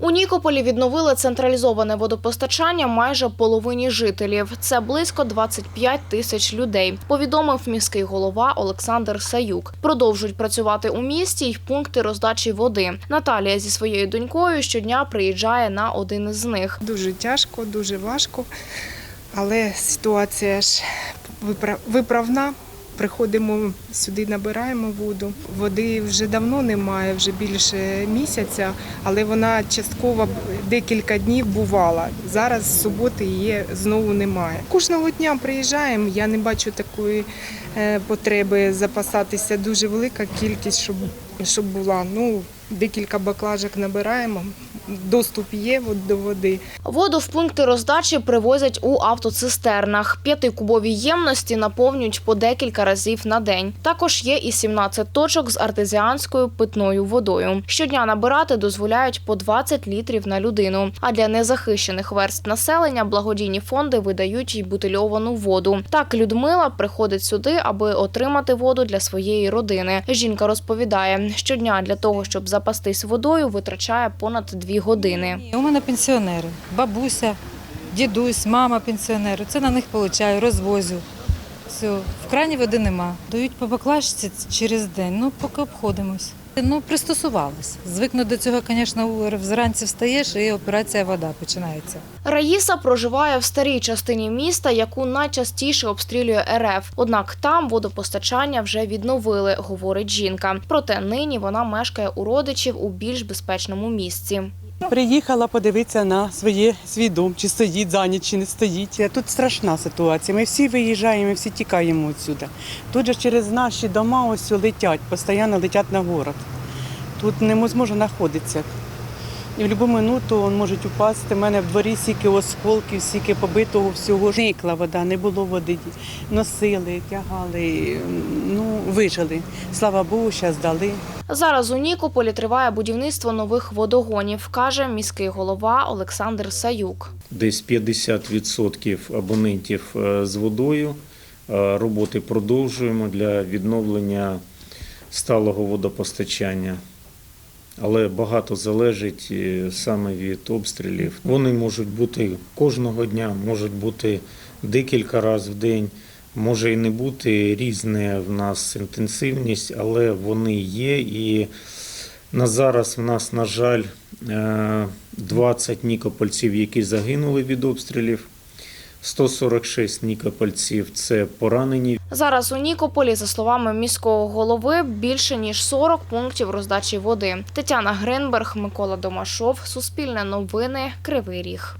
У Нікополі відновили централізоване водопостачання майже половині жителів. Це близько 25 тисяч людей. Повідомив міський голова Олександр Саюк. Продовжують працювати у місті й пункти роздачі води. Наталія зі своєю донькою щодня приїжджає на один із них. Дуже тяжко, дуже важко, але ситуація ж випра- виправна. Приходимо сюди, набираємо воду. Води вже давно немає, вже більше місяця, але вона частково декілька днів бувала. Зараз суботи її знову немає. Кожного дня приїжджаємо. Я не бачу такої е, потреби запасатися. Дуже велика кількість, щоб, щоб була. Ну, декілька баклажок набираємо. Доступ є до води. Воду в пункти роздачі привозять у автоцистернах. П'ятикубові ємності наповнюють по декілька разів на день. Також є і 17 точок з артезіанською питною водою. Щодня набирати дозволяють по 20 літрів на людину. А для незахищених верств населення благодійні фонди видають й бутильовану воду. Так Людмила приходить сюди, аби отримати воду для своєї родини. Жінка розповідає, щодня для того, щоб запастись водою, витрачає понад дві години. У мене пенсіонери, бабуся, дідусь, мама пенсіонери. Це на них получаю, розвозю. Все, в крані води нема. Дають по баклажці через день, ну поки обходимось. Ну, пристосувалися. Звикнути до цього, звісно, зранці встаєш і операція вода починається. Раїса проживає в старій частині міста, яку найчастіше обстрілює РФ. Однак там водопостачання вже відновили, говорить жінка. Проте нині вона мешкає у родичів у більш безпечному місці. Приїхала подивитися на своє свій дом, чи стоїть за ніч, чи не стоїть. Тут страшна ситуація. Ми всі виїжджаємо, всі тікаємо відсюди. Тут же через наші дома ось летять, постійно летять на город. Тут неможливо знаходитися. І в будь-яку минуту він може упасти. У мене в дворі стільки осколків, стільки побитого всього. Зникла вода, не було води. Носили, тягали, ну, вижили. Слава Богу, зараз дали. Зараз у Нікополі триває будівництво нових водогонів, каже міський голова Олександр Саюк. десь 50% абонентів е, з водою. Е, Роботи продовжуємо для відновлення сталого водопостачання. Але багато залежить е, саме від обстрілів. Вони можуть бути кожного дня, можуть бути декілька разів в день, може і не бути різна в нас інтенсивність, але вони є. І на зараз в нас, на жаль, е, 20 нікопольців, які загинули від обстрілів. 146 нікопольців це поранені Зараз у Нікополі, за словами міського голови, більше ніж 40 пунктів роздачі води. Тетяна Гринберг, Микола Домашов, Суспільне новини, Кривий Ріг.